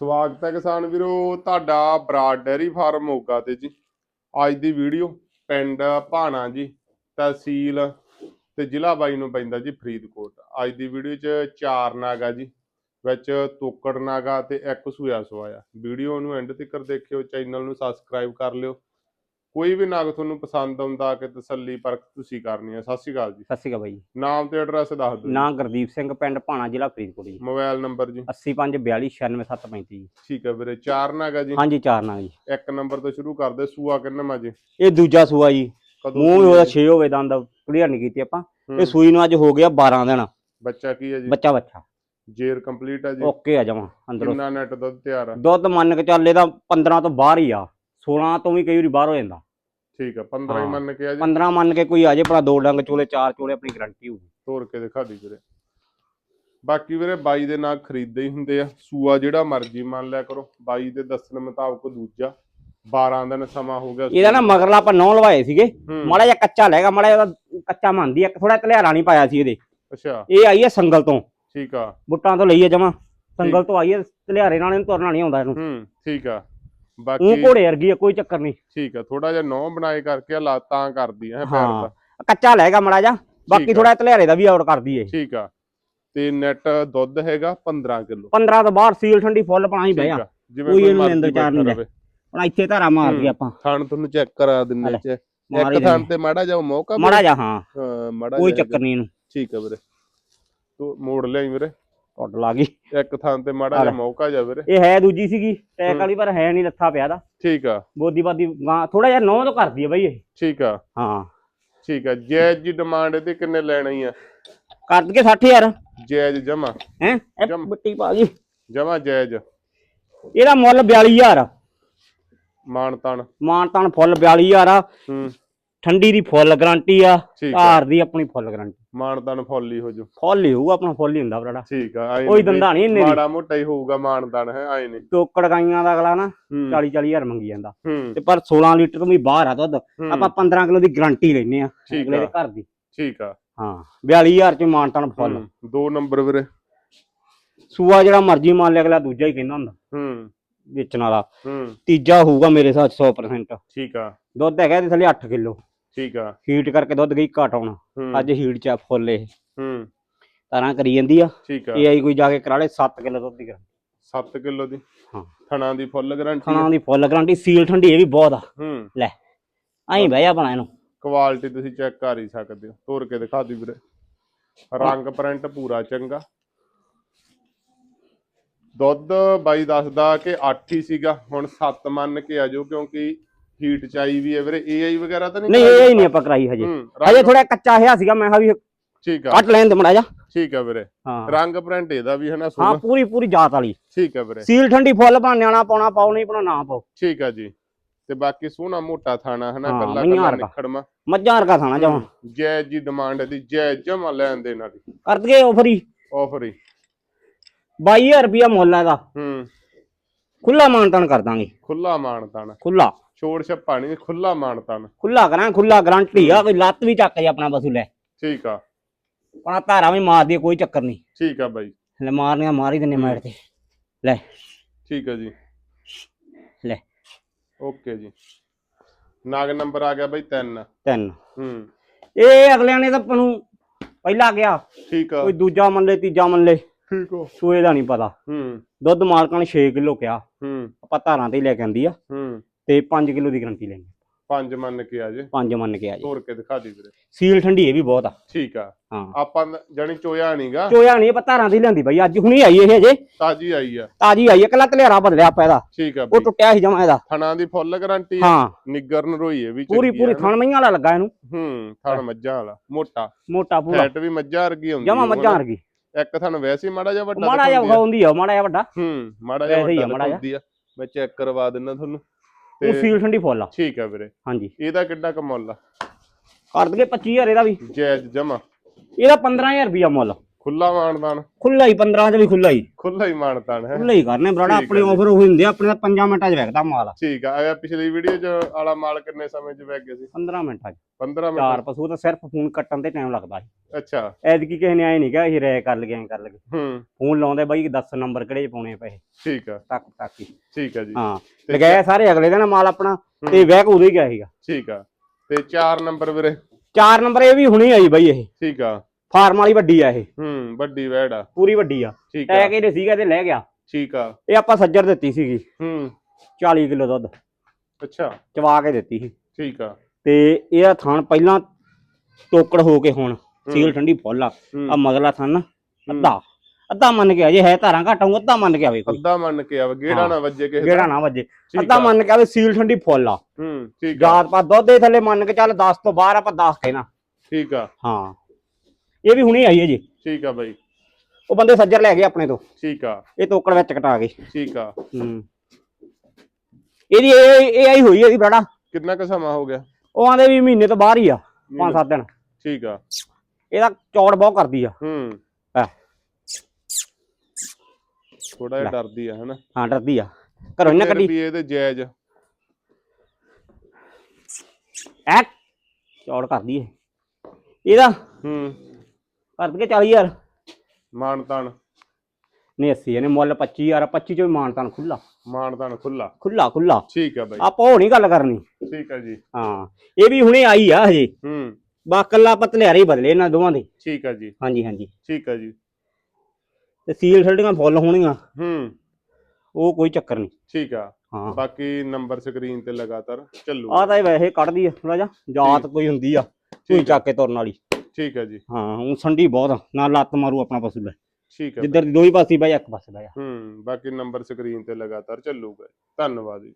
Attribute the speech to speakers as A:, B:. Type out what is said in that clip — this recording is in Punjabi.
A: ਸਵਾਗਤ ਹੈ ਕਿਸਾਨ ਵੀਰੋ, ਤੁਹਾਡਾ ਬਰਾਡ ਡੈਰੀ ਫਾਰਮ ਮੋਗਾ ਤੇ ਜੀ। ਅੱਜ ਦੀ ਵੀਡੀਓ ਪਿੰਡ ਭਾਣਾ ਜੀ, ਤਹਿਸੀਲ ਤੇ ਜ਼ਿਲ੍ਹਾ ਬਾਈ ਨੂੰ ਪੈਂਦਾ ਜੀ ਫਰੀਦਕੋਟ। ਅੱਜ ਦੀ ਵੀਡੀਓ 'ਚ ਚਾਰ ਨਾਗਾ ਜੀ, ਵਿੱਚ ਤੋਕੜ ਨਾਗਾ ਤੇ ਇੱਕ ਸੂਆ ਸਵਾਇਆ। ਵੀਡੀਓ ਨੂੰ ਐਂਡ ਤੱਕ ਦੇਖਿਓ, ਚੈਨਲ ਨੂੰ ਸਬਸਕ੍ਰਾਈਬ ਕਰ ਲਿਓ। ਕੋਈ ਵੀ ਨਾਗ ਤੁਹਾਨੂੰ ਪਸੰਦ ਆਉਂਦਾ ਕਿ ਤਸੱਲੀ ਪਰਖ ਤੁਸੀਂ ਕਰਨੀ ਹੈ ਸਤਿ ਸ਼੍ਰੀ ਅਕਾਲ ਜੀ।
B: ਸਤਿ ਸ਼੍ਰੀ ਅਕਾਲ ਬਾਈ ਜੀ।
A: ਨਾਮ ਤੇ ਐਡਰੈਸ ਦੱਸ ਦਿਓ।
B: ਨਾਂ ਗੁਰਦੀਪ ਸਿੰਘ ਪਿੰਡ ਭਾਣਾ ਜ਼ਿਲ੍ਹਾ ਫਰੀਦਕੋਟ ਜੀ।
A: ਮੋਬਾਈਲ ਨੰਬਰ ਜੀ।
B: 8542966735 ਜੀ।
A: ਠੀਕ ਹੈ ਵੀਰੇ ਚਾਰ ਨਾਗਾ ਜੀ।
B: ਹਾਂਜੀ ਚਾਰ ਨਾਂ ਜੀ।
A: ਇੱਕ ਨੰਬਰ ਤੋਂ ਸ਼ੁਰੂ ਕਰਦੇ ਸੂਆ ਕਿੰਨਾ ਮਾ ਜੀ?
B: ਇਹ ਦੂਜਾ ਸੂਆ ਜੀ। ਮੂੰਹ ਵੀ ਉਹਦਾ
A: ਹੈ?
B: 6 ਹੋਵੇ ਦੰਦ ਕਲੀਅਰ ਨਹੀਂ ਕੀਤੀ ਆਪਾਂ। ਇਹ ਸੂਈ ਨੂੰ ਅੱਜ ਹੋ ਗਿਆ 12 ਦਿਨ।
A: ਬੱਚਾ ਕੀ ਹੈ ਜੀ?
B: ਬੱਚਾ ਬੱਚਾ।
A: ਜੇਰ ਕੰਪਲੀਟ ਹੈ ਜੀ?
B: ਓਕੇ ਆ ਜਾਵਾਂ ਅੰਦਰੋਂ।
A: ਕਿੰਨਾ ਨੈਟ ਦੁੱਧ ਤਿਆਰ ਆ?
B: ਦੁੱਧ ਮੰਨ ਕੇ ਚੱਲ ਇਹਦਾ 15 ਤੋਂ ਬਾਹਰ ਹੀ ਆ। 16 ਤੋਂ ਵੀ ਕਈ ਵਾਰੀ ਬਾਹਰ ਹੋ ਜਾਂਦਾ।
A: ਠੀਕ ਆ 15 ਹੀ
B: ਹਾਂ।
A: ਮੰਨ ਕੇ ਆ ਜੀ।
B: 15 ਮੰਨ ਕੇ ਕੋਈ ਆ ਜੇ ਭਲਾ ਦੋ ਡੰਗ ਚੋਲੇ ਚਾਰ ਚੋਲੇ ਆਪਣੀ ਗਾਰੰਟੀ ਹੋਊਗੀ
A: ਤੋੜ ਕੇ ਦਿਖਾ ਦੀ ਵੀਰੇ। ਬਾਕੀ ਵੀਰੇ ਬਾਈ ਦੇ ਨਾਲ ਖਰੀਦਦੇ ਹੀ ਹੁੰਦੇ ਆ। ਸੂਆ ਜਿਹੜਾ ਮਰਜ਼ੀ ਮੰਨ ਲਿਆ ਕਰੋ। ਬਾਈ ਦੇ ਦੱਸਣ ਮੁਤਾਬਕ ਦੂਜਾ। 12 ਦਿਨ ਸਮਾਂ ਹੋ ਗਿਆ
B: ਇਹਦਾ ਨਾ ਮਗਰਲਾ ਆਪਾਂ ਨੌ ਲਵਾਏ ਸੀਗੇ।
A: ਹੂੰ,
B: ਮਾੜਾ ਜਿਹਾ ਕੱਚਾ ਲੈਗਾ ਮਾੜਾ ਜਿਹਾ ਉਹਦਾ ਕੱਚਾ ਮੰਨਦੀ ਆ। ਥੋੜਾ ਧਲਿਆਰਾ ਨਹੀਂ ਪਾਇਆ ਸੀ ਇਹਦੇ।
A: ਅੱਛਾ।
B: ਇਹ ਆਈ ਹੈ ਸੰਗਲ ਤੋਂ।
A: ਠੀਕ ਆ।
B: ਬੁੱਟਾਂ ਤੋਂ ਲਈ ਹੈ ਜਮਾ। ਸੰਗਲ ਤੋਂ ਆਈ ਹੈ ਧਲਿਆਰੇ ਨਾਲ ਇਹਨੂੰ ਤੁਰਨਾ ਨਹੀਂ ਆਉਂਦਾ ਇਹਨੂੰ।
A: ਹੂੰ ਠੀਕ ਆ।
B: ਉਹ
A: ਬਾਕੀ
B: ਘੋੜੇ ਵਰਗੀ ਆ ਕੋਈ ਚੱਕਰ ਨਹੀਂ।
A: ਠੀਕ ਆ ਥੋੜਾ ਜਿਹਾ ਨੌ ਬਣਾਏ ਕਰਕੇ ਆ ਲਾਤਾਂ ਕਰਦੀ ਹੈ ਪੈਰ
B: ਹਾਂ
A: ਦਾ
B: ਕੱਚਾ ਲੈਗਾ ਮਾੜਾ
A: ਠੀਕ
B: ਬਾਕੀ
A: ਆ।
B: ਥੋੜਾ ਧਲਿਆਰੇ ਦਾ ਵੀ ਆਊਟ ਕਰਦੀ ਏ।
A: ਠੀਕ ਆ ਤੇ ਨੈਟ ਦੁੱਧ ਹੈਗਾ 15 ਕਿਲੋ।
B: 15 ਤੋਂ ਬਾਹਰ ਸੀਲ ਠੰਡੀ ਫੁੱਲ ਪਾਣਾ ਬਹਿ ਜਾ।
A: ਜਿਵੇਂ
B: ਕੋਈ ਇਹਨੂੰ
A: ਮਰਜ਼ੀ
B: ਅੰਦਰ ਚਾਰ ਨਹੀਂ
A: ਬੈਠਾ ਰਵੇ।
B: ਹੁਣ ਇੱਥੇ ਧਾਰਾ ਮਾਰਦੀ
A: ਹੂੰ।
B: ਆਪਾਂ।
A: ਥਣ ਤੁਹਾਨੂੰ ਚੈੱਕ ਕਰਾ ਦਿੰਨੇ। ਚ।
B: ਮਾਰ ਹੀ
A: ਇੱਕ ਥਣ। ਤੇ ਮਾੜਾ ਜਿਹਾ ਮੌਕਾ
B: ਮਾੜਾ ਜਾ ਹਾਂ।
A: ਹਾਂ ਮਾੜਾ
B: ਕੋਈ
A: ਜਿਹਾ
B: ਚੱਕਰ ਨਹੀਂ ਇਹਨੂੰ।
A: ਠੀਕ ਆ ਵੀਰੇ। ਤੂੰ ਮੋੜ ਲਿਆਈ ਵੀਰੇ।
B: ਟੁੱਟ ਲਾ ਗਈ।
A: ਇੱਕ ਥਾਂ ਤੇ ਮਾੜਾ। ਜਿਹਾ ਮੌਕਾ ਜਾ ਵੀਰੇ।
B: ਇਹ ਹੈ ਦੂਜੀ ਸੀਗੀ ਟੈਕ। ਵਾਲੀ ਪਰ ਹੈ ਨਹੀਂ ਲੱਥਾ ਪਿਆ ਦਾ
A: ਠੀਕ ਆ।
B: ਬੋਦੀ ਬਾਦੀ ਥੋੜਾ ਜਿਹਾ ਨੌ ਤੋਂ ਕਰਦੀ ਹੈ ਬਈ ਇਹ।
A: ਠੀਕ ਆ।
B: ਹਾਂ।
A: ਠੀਕ ਆ ਜਾਇਜ਼ ਜੀ ਡਿਮਾਂਡ ਇਹਦੀ ਕਿੰਨੇ ਲੈਣਾ ਹੀ ਆ
B: ਕਰ ਦਈਏ 60000
A: ਜਾਇਜ਼ ਜਮਾ।
B: ਹੈ? ਇਹ
A: ਜਮ।
B: ਬੱਟੀ ਪਾ ਗਈ।
A: ਜਮਾ ਜਾਇਜ਼
B: ਇਹਦਾ ਮੁੱਲ 42000
A: ਮਾਨ ਤਾਨ
B: ਮਾਨ ਤਾਨ ਫੁੱਲ 42000 ਆ।
A: ਹੂੰ।
B: ਠੰਡੀ ਦੀ ਫੁੱਲ ਗਾਰੰਟੀ ਆ
A: ਠੀਕ ਆ।
B: ਧਾਰ ਦੀ ਆਪਣੀ ਫੁੱਲ ਗਾਰੰਟੀ।
A: ਮਾਨ ਤਾਨ ਫੁੱਲ ਹੋ ਜੂ।
B: ਫੁੱਲ ਹੀ ਹੋਊ ਆਪਣਾ ਫੁੱਲ ਹੀ ਹੁੰਦਾ ਬਰਾੜਾ।
A: ਠੀਕ ਆ ਆਏ
B: ਕੋਈ
A: ਨੀ
B: ਦੰਦਾ ਨਹੀਂ ਇੰਨੇ ਦੀ।
A: ਮਾੜਾ ਮੋਟਾ ਹੀ ਹੋਊਗਾ ਮਾਨ ਤਾਨ ਹੈ ਆਏ ਨਹੀਂ।
B: ਟੋਕੜ ਗਾਈਆਂ ਦਾ ਅਗਲਾ ਨਾ
A: ਹੂੰ।
B: 40 40000 ਮੰਗੀ ਜਾਂਦਾ।
A: ਹੂੰ।
B: ਤੇ ਪਰ 16 ਲੀਟਰ ਤੋਂ ਵੀ ਬਾਹਰ ਆ ਦੁੱਧ।
A: ਹੂੰ,
B: ਆਪਾਂ 15 ਕਿਲੋ ਦੀ ਗਾਰੰਟੀ ਲੈਨੇ ਆ
A: ਠੀਕ
B: ਅਗਲੇ
A: ਆ।
B: ਦੇ ਘਰ ਦੀ।
A: ਠੀਕ ਆ।
B: ਹਾਂ 42000 ਚ ਮਾਨਤਾਨ ਫੁੱਲ।
A: ਹੂੰ, ਦੋ ਨੰਬਰ ਵੀਰੇ।
B: ਸੂਆ ਜਿਹੜਾ ਮਰਜ਼ੀ ਮੰਨ ਲਿਆ ਅਗਲਾ ਦੂਜਾ ਹੀ ਕਹਿੰਦਾ ਹੁੰਦਾ।
A: ਹੂੰ।
B: ਵੇਚਣ ਵਾਲਾ।
A: ਹੂੰ।
B: ਤੀਜਾ ਹੋਊਗਾ ਮੇਰੇ ਹਿਸਾਬ 'ਚ 100%
A: ਠੀਕ ਆ।
B: ਦੁੱਧ ਹੈਗਾ ਇਹਦੇ ਥੱਲੇ 8 ਕਿਲੋ।
A: ਠੀਕ ਆ।
B: ਹੀਟ ਕਰਕੇ ਦੁੱਧ ਗਈ ਘਟ ਆਉਣਾ।
A: ਹੂੰ।
B: ਅੱਜ ਹੀਟ 'ਚ ਆ ਫੁੱਲ ਇਹ।
A: ਹੂੰ।
B: ਤਾਰਾਂ ਕਰੀ ਜਾਂਦੀ ਆ।
A: ਠੀਕ ਆ।
B: ਇਹ ਆਈ ਕੋਈ ਜਾ ਕੇ ਕਰਾ ਲੇ 7 ਕਿਲੋ ਦੁੱਧ ਦੀ ਗਾਰੰਟੀ
A: 7 ਕਿਲੋ ਦੀ?
B: ਹਾਂ।
A: ਥਣਾ ਦੀ ਫੁੱਲ ਗਾਰੰਟੀ
B: ਖਾਣਾ ਦੀ ਫੁੱਲ ਗਾਰੰਟੀ ਸੀਲ ਠੰਡੀ ਇਹ ਵੀ ਬਹੁਤ ਆ।
A: ਹੂੰ।
B: ਲੈ ਐਂ ਬਹਿ ਜਾ ਬਣਾ ਇਹਨੂੰ।
A: ਕੁਆਲਿਟੀ ਤੁਸੀਂ ਚੈੱਕ ਕਰ ਹੀ ਸਕਦੇ ਹੋ। ਤੋੜ ਕੇ ਦਿਖਾ ਦੀ ਵੀਰੇ। ਰੰਗ ਪ੍ਰਿੰਟ ਪੂਰਾ ਚੰਗਾ। ਦੁੱਧ ਬਾਈ ਦੱਸਦਾ ਕਿ 8 ਹੀ ਸੀਗਾ। ਹੁਣ 7 ਮੰਨ ਕੇ ਆਜੋ ਕਿਉਂਕਿ ਹੀਟ ਚਾਈ ਵੀ ਹੈ ਵੀਰੇ ਏਆਈ ਵਗੈਰਾ ਤਾਂ ਨਹੀਂ
B: ਨਹੀਂ ਇਹ ਨਹੀਂ ਆਪਾਂ ਕਰਾਈ ਹਜੇ।
A: ਹੂੰ,
B: ਹਜੇ ਥੋੜਾ ਕੱਚਾ ਹਿਆ ਸੀਗਾ ਮੈਂ ਕਿਹਾ ਵੀ
A: ਠੀਕ ਆ।
B: ਕੱਟ ਲੈਣ ਦੇ ਮੜਾ ਜਾ
A: ਠੀਕ ਆ ਵੀਰੇ।
B: ਹਾਂ।
A: ਰੰਗ ਪ੍ਰਿੰਟ ਇਹਦਾ ਵੀ ਹੈ ਨਾ
B: ਹਾਂ ਪੂਰੀ ਪੂਰੀ ਜਾਤ ਵਾਲੀ।
A: ਠੀਕ ਆ ਵੀਰੇ।
B: ਸੀਲ ਠੰਡੀ ਫੁੱਲ ਭਾਂ ਨਿਆਣਾ ਪਾਉਣਾ ਪਾਉ ਨਹੀਂ ਪਾਉਣਾ ਨਾ ਪਾਓ।
A: ਠੀਕ ਆ ਜੀ। ਤੇ ਬਾਕੀ ਸੋਨਾ ਮੋਟਾ ਥਾਣਾ ਹੈ ਨਾ
B: ਹਾਂ,
A: ਕੱਲਾ ਕੱਲਾ। ਨਿਖੜਮਾ
B: ਮੱਝਾਂ ਵਰਗਾ ਖਾਣਾ ਜਾਵਾਂ
A: ਜੈ ਜੀ ਡਿਮਾਂਡ ਦੀ ਜੈ ਜਮਾ ਲੈਣ ਦੇਣ ਵਾਲੀ।
B: ਕਰ ਦਈਏ ਆਫਰ ਹੀ।
A: ਆਫਰ ਹੀ।
B: 22000 ਰੁਪਿਆ ਮੁੱਲ ਇਹਦਾ।
A: ਹੂੰ।
B: ਖੁੱਲਾ ਮਾਨਤਾਨ ਕਰ ਦਾਂਗੇ।
A: ਖੁੱਲਾ ਮਾਨਤਾਨ।
B: ਖੁੱਲਾ।
A: ਛੋੜ ਛੱਪਾ ਨਹੀਂ ਖੁੱਲਾ ਮਾਨਤਾਨ
B: ਖੁੱਲਾ ਕਰਾਂ ਖੁੱਲਾ ਗਾਰੰਟੀ ਆ ਕੋਈ ਲੱਤ ਵੀ ਚੱਕ ਜੇ ਆਪਣਾ ਬਸੂ ਲੈ।
A: ਠੀਕ ਆ।
B: ਆਪਣਾ ਧਾਰਾ ਵੀ ਮਾਰ ਦਈਏ ਕੋਈ ਚੱਕਰ ਨਹੀਂ।
A: ਠੀਕ ਆ ਬਾਈ।
B: ਲੈ ਮਾਰਨੀਆਂ ਮਾਰ ਹੀ ਦਿੰਨੇ ਮੈਟ ਤੇ। ਲੈ।
A: ਠੀਕ ਆ ਜੀ।
B: ਲੈ।
A: ਓਕੇ ਜੀ। ਨਾਗ ਨੰਬਰ ਆ ਗਿਆ ਬਾਈ 3
B: ਤਿੰਨ।
A: ਹੂੰ।
B: ਇਹ ਅਗਲਿਆਂ ਨੇ ਤਾਂ ਆਪਾਂ ਨੂੰ ਪਹਿਲਾਂ ਗਿਆ
A: ਠੀਕ ਆ।
B: ਕੋਈ ਦੂਜਾ ਮੰਨ ਲੈ ਤੀਜਾ ਮੰਨ ਲੈ।
A: ਠੀਕ ਆ।
B: ਸੂਏ ਦਾ ਨਹੀਂ ਪਤਾ।
A: ਹੂੰ।
B: ਦੁੱਧ ਮਾਲਕਾਂ ਨੇ 6 ਕਿਲੋ ਕਿਹਾ।
A: ਹੂੰ।
B: ਆਪਾਂ ਧਾਰਾਂ ਤੇ ਲੈ ਕੇ ਆਂਦੀ ਆ।
A: ਹੂੰ।
B: ਤੇ 5 ਕਿਲੋ ਦੀ ਗਾਰੰਟੀ ਲੈਣੀ।
A: ਪੰਜ ਮੰਨ ਕੇ ਆ ਜੇ।
B: 5 ਮੰਨ ਕੇ ਆ ਜੀ।
A: ਤੋੜ ਕੇ ਦਿਖਾ ਦੀ ਵੀਰੇ।
B: ਸੀਲ ਠੰਡੀ ਇਹ ਵੀ ਬਹੁਤ ਆ।
A: ਠੀਕ ਆ।
B: ਹਾਂ।
A: ਆਪਾਂ ਜਾਨੀ ਚੋਇਆ ਨਹੀਂਗਾ।
B: ਚੋਇਆ ਨਹੀਂ ਆਪਾਂ ਧਾਰਾਂ ਹੀ ਲਿਆਂਦੀ ਬਾਈ। ਅੱਜ ਹੁਣੀ ਆਈ ਇਹ ਹਜੇ।
A: ਤਾਜੀ ਆਈ ਆ।
B: ਤਾਜੀ ਆਈ ਇੱਕ ਲੱਤ ਲਿਆਰਾ ਬਦਲਿਆ ਆਪਾਂ ਇਹਦਾ।
A: ਠੀਕ ਆ
B: ਉਹ
A: ਬਾਈ।
B: ਟੁੱਟਿਆ ਸੀ ਜਮਾ ਇਹਦਾ।
A: ਥਣਾ ਦੀ ਫੁੱਲ ਗਾਰੰਟੀ
B: ਹਾਂ।
A: ਨਿੱਗਰ ਨਰੋਈ ਹੈ ਵੀ
B: ਪੂਰੀ
A: ਆ
B: ਪੂਰੀ। ਥਣ ਮਈਆਂ ਵਾਲਾ ਲੱਗਾ ਇਹਨੂੰ।
A: ਹੂੰ ਥਣ ਮੱਝਾਂ ਵਾਲਾ। ਮੋਟਾ।
B: ਮੋਟਾ ਪੂਰਾ।
A: ਫੈਟ ਵੀ ਮੱਝਾਂ ਵਰਗੀ ਹੁੰਦੀ
B: ਜਮਾ ਮੱਝਾਂ। ਵਰਗੀ।
A: ਇੱਕ ਥਣ ਵੈਸੇ ਮਾੜਾ ਜਿਹਾ ਵੱਡਾ
B: ਮਾੜਾ ਜਿਹਾ
A: ਆ।
B: ਵਿਖਾਉਂਦੀ ਆ ਮਾੜਾ ਜਿਹਾ ਵੱਡਾ।
A: ਹੂੰ ਮਾੜਾ ਜਿਹਾ
B: ਆ,
A: ਵੱਡਾ। ਦਿਖਾਉਂਦੀ ਆ। ਮੈਂ ਚੈੱਕ ਕਰਵਾ ਦਿੰਦਾ ਤੁਹਾਨੂੰ।
B: ਉਹ ਸੀਲ ਠੰਡੀ ਫੁੱਲ ਆ।
A: ਠੀਕ ਆ ਵੀਰੇ।
B: ਹਾਂਜੀ।
A: ਇਹਦਾ ਕਿੱਡਾ ਕਮੁੱਲ ਆ?
B: ਕਰ ਦਗੇ 25000 ਇਹਦਾ ਵੀ।
A: ਜਾਇਜ਼ ਜਮਾ
B: ਇਹਦਾ 15000 ਰੁਪਿਆ ਮੁੱਲ।
A: ਖੁੱਲਾ ਮਾਨਦਾਨ।
B: ਖੁੱਲਾ ਹੀ 15 ਚ ਵੀ ਖੁੱਲਾ ਹੀ।
A: ਖੁੱਲਾ ਹੀ ਮਾਨਦਾਨ ਹੈ।
B: ਖੁੱਲਾ ਹੀ ਕਰਨੇ ਬਰਾੜਾ ਆਪਣੇ। ਆਫਰ ਉਹ ਹੁੰਦੇ ਆਪਣੇ ਤਾਂ 5 ਮਿੰਟਾਂ ਚ ਵਿਕਦਾ ਮਾਲ।
A: ਠੀਕ ਆ ਇਹ ਪਿਛਲੀ ਵੀਡੀਓ 'ਚ ਵਾਲਾ ਮਾਲ ਕਿੰਨੇ ਸਮੇਂ 'ਚ ਵਿਕ ਗਿਆ ਸੀ?
B: 15 ਮਿੰਟਾਂ ਚ।
A: 15
B: ਚਾਰ
A: ਮਿੰਟ
B: ਪਸ਼ੂ ਤਾਂ ਸਿਰਫ ਫੋਨ ਕੱਟਣ ਤੇ ਟਾਈਮ ਲੱਗਦਾ ਸੀ।
A: ਅੱਛਾ।
B: ਐਤਕੀ ਕਿਸੇ ਨੇ ਆਏ ਨਹੀਂ ਕਿਹਾ ਅਸੀਂ ਰਹਿ ਕਰ ਲਗੇ ਐਂ ਕਰ ਲਗੇ
A: ਹੂੰ।
B: ਫੋਨ ਲਾਉਂਦੇ ਬਾਈ ਦੱਸ ਨੰਬਰ ਕਿਹੜੇ ਚ ਪਾਉਣੇ ਪੈਸੇ?
A: ਠੀਕ ਆ।
B: ਟੱਕ ਟੱਕ ਹੀ।
A: ਠੀਕ ਆ ਜੀ।
B: ਹਾਂ ਲਗਾਇਆ ਸਾਰੇ ਅਗਲੇ ਦਿਨ ਮਾਲ ਆਪਣਾ ਤੇ ਵੈਕ ਉਦੋਂ ਹੀ ਗਿਆ ਸੀਗਾ।
A: ਠੀਕ ਆ। ਤੇ 4 ਨੰਬਰ ਵੀਰੇ?
B: ਚਾਰ ਨੰਬਰ ਇਹ ਵੀ ਹੁਣੇ ਆਈ ਬਾਈ ਇਹ।
A: ਠੀਕ ਆ।
B: ਫਾਰਮ ਵਾਲੀ ਵੱਡੀ ਆ ਇਹ।
A: ਹੂੰ ਵੱਡੀ ਵੈੜ ਆ।
B: ਪੂਰੀ ਵੱਡੀ ਆ।
A: ਠੀਕ ਆ।
B: ਟੈਗ ਇਹਦੇ ਸੀਗਾ ਤੇ ਲੈ ਗਿਆ।
A: ਠੀਕ ਆ।
B: ਇਹ ਆਪਾਂ ਸੱਜਰ ਦਿੱਤੀ ਸੀਗੀ।
A: ਹੂੰ।
B: 40 ਕਿਲੋ ਦੁੱਧ।
A: ਅੱਛਾ।
B: ਚਵਾ ਕੇ ਦਿੱਤੀ ਸੀ।
A: ਠੀਕ ਆ।
B: ਤੇ ਇਹਦਾ ਥਣ ਪਹਿਲਾਂ ਟੋਕੜ ਹੋ ਕੇ ਹੁਣ। ਸੀਲ ਠੰਡੀ ਫੁੱਲ ਆ।
A: ਹੂੰ।
B: ਆ ਮਗਲਾ ਥਣ ਅੱਧਾ। ਅੱਧਾ ਮੰਨ ਕੇ ਅਜੇ ਹੈ ਧਾਰਾਂ ਘਟਾਉਂ ਅੱਧਾ ਮੰਨ ਕੇ ਆਵੇ ਕੋਈ।
A: ਅੱਧਾ ਮੰਨ ਕੇ ਆ ਗੇੜਾ
B: ਹਾਂ।
A: ਨਾ ਵੱਜੇ ਕਿਸੇ
B: ਗੇੜਾ ਨਾ ਵੱਜੇ।
A: ਠੀਕ
B: ਅੱਧਾ
A: ਆ।
B: ਮੰਨ ਕੇ ਆਵੇ ਸੀਲ ਠੰਡੀ ਫੁੱਲ ਆ।
A: ਹੂੰ ਠੀਕ ਆ।
B: ਜਾਤ ਪਾ ਦੁੱਧ ਦੇ ਥੱਲੇ ਮੰਨ ਕੇ ਚੱਲ 10 ਤੋਂ ਬਾਹਰ ਆਪਾਂ 10 ਕਹਿਣਾ
A: ਠੀਕ ਆ।
B: ਹਾਂ। ਇਹ ਵੀ ਹੁਣੇ ਆਈ ਹੈ ਜੀ।
A: ਠੀਕ ਆ ਬਾਈ।
B: ਉਹ ਬੰਦੇ ਸੱਜਰ ਲੈ ਗਏ ਆਪਣੇ ਤੋਂ।
A: ਠੀਕ ਆ।
B: ਇਹ ਤੋਕੜ ਵਿੱਚ ਕਟਾ ਗਏ।
A: ਠੀਕ ਆ।
B: ਹੂੰ। ਇਹਦੀ ਇਹ ਇਹ ਆਈ ਹੋਈ ਹੈ ਇਹਦੀ ਬੜਾ
A: ਕਿੰਨਾ ਕੁ ਸਮਾਂ ਹੋ ਗਿਆ?
B: ਉਹ ਆਂਦੇ ਵੀ ਮਹੀਨੇ ਤੋਂ ਬਾਹਰ ਹੀ ਆ ਪੰਜ ਸੱਤ ਦਿਨ।
A: ਠੀਕ ਆ।
B: ਇਹਦਾ ਚੌੜ ਬਹੁਤ ਕਰਦੀ ਆ।
A: ਹੂੰ।
B: ਆ।
A: ਥੋੜਾ ਜਿਹਾ ਡਰਦੀ ਆ ਹਨਾ?
B: ਹਾਂ ਡਰਦੀ ਆ। ਘਰੋਂ ਨਾ ਕੱਢੀ।
A: ਰੁਪਏ ਦੇ ਜਾਇਜ਼।
B: ਐ ਚੌੜ ਕਰਦੀ ਏ। ਇਹਦਾ
A: ਹੂੰ।
B: ਕਰ ਦਈਏ 40000
A: ਮਾਨਤਾਨ
B: ਨਹੀਂ 80 ਇਹਨੇ ਮੁੱਲ 25000 25 ਚੋਂ ਵੀ ਮਾਨਤਾਨ ਖੁੱਲਾ
A: ਮਾਨਤਾਨ ਖੁੱਲਾ
B: ਖੁੱਲਾ ਖੁੱਲਾ
A: ਠੀਕ ਆ ਬਾਈ।
B: ਆਪਾਂ ਨਹੀਂ ਗੱਲ ਕਰਨੀ।
A: ਠੀਕ ਆ ਜੀ।
B: ਹਾਂ ਇਹ ਵੀ ਹੁਣੇ ਆਈ ਆ ਹਜੇ।
A: ਹੂੰ।
B: ਬਾ ਕੱਲਾ ਪਤਲਿਆਰੇ ਹੀ ਬਦਲੇ ਇਹਨਾਂ ਦੋਵਾਂ ਦੇ।
A: ਠੀਕ ਆ ਜੀ।
B: ਹਾਂਜੀ ਹਾਂਜੀ।
A: ਠੀਕ ਆ ਜੀ।
B: ਤੇ ਸੀਲ ਛੱਡੀਆਂ ਫੁੱਲ ਹੋਣੀਆਂ
A: ਹੂੰ।
B: ਉਹ ਕੋਈ ਚੱਕਰ ਨਹੀਂ।
A: ਠੀਕ ਆ।
B: ਹਾਂ।
A: ਬਾਕੀ ਨੰਬਰ ਸਕਰੀਨ ਤੇ ਲਗਾਤਾਰ ਚੱਲੂ।
B: ਆ ਤਾਂ ਇਹ ਵੈਸੇ ਕੱਢਦੀ ਆ ਥੋੜਾ ਜਿਹਾ। ਜਾਤ ਕੋਈ ਹੁੰਦੀ ਆ। ਕੋਈ ਚੱਕ ਕੇ ਤੁਰਨ ਵਾਲੀ।
A: ਠੀਕ ਆ ਜੀ।
B: ਹਾਂ ਉਹ ਸੰਡੀ ਬਹੁਤ ਆ, ਨਾ ਲੱਤ ਮਾਰੂ ਆਪਣਾ ਪਸ਼ੂ ਲੈ।
A: ਠੀਕ ਆ
B: ਜਿੱਧਰ ਦੀ ਦੋਈ ਪਾਸੇ ਬਾਈ ਇੱਕ ਪਾਸੇ ਬਾਈ
A: ਹੂੰ ਬਾਕੀ ਨੰਬਰ ਸਕਰੀਨ ਤੇ ਲਗਾਤਾਰ ਚੱਲੂਗਾ। ਧੰਨਵਾਦ ਜੀ।